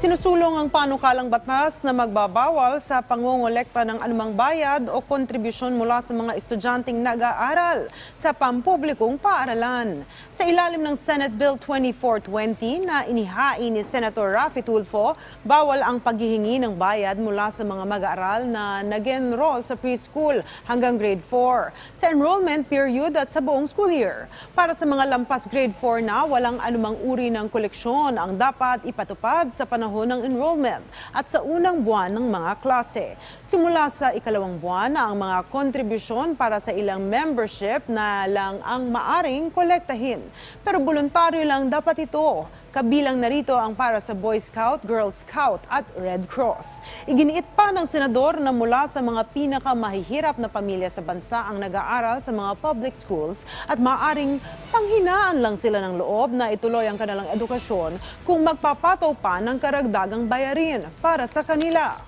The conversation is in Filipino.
Isinusulong ang panukalang batas na magbabawal sa pangongolekta ng anumang bayad o kontribusyon mula sa mga estudyanteng nag-aaral sa pampublikong paaralan. Sa ilalim ng Senate Bill 2420 na inihain ni Senator Raffy Tulfo, bawal ang paghihingi ng bayad mula sa mga mag-aaral na nag-enroll sa preschool hanggang grade 4 sa enrollment period at sa buong school year. Para sa mga lampas grade 4 na walang anumang uri ng koleksyon ang dapat ipatupad sa panahon ng enrollment at sa unang buwan ng mga klase. Simula sa ikalawang buwan na ang mga kontribusyon para sa ilang membership na lang ang maaring kolektahin. Pero voluntaryo lang dapat ito. Kabilang narito ang para sa Boy Scout, Girl Scout at Red Cross. Iginiit pa ng senador na mula sa mga pinakamahihirap na pamilya sa bansa ang nag-aaral sa mga public schools at maaring panghinaan lang sila ng loob na ituloy ang kanilang edukasyon kung magpapataw pa ng karagdagang bayarin para sa kanila.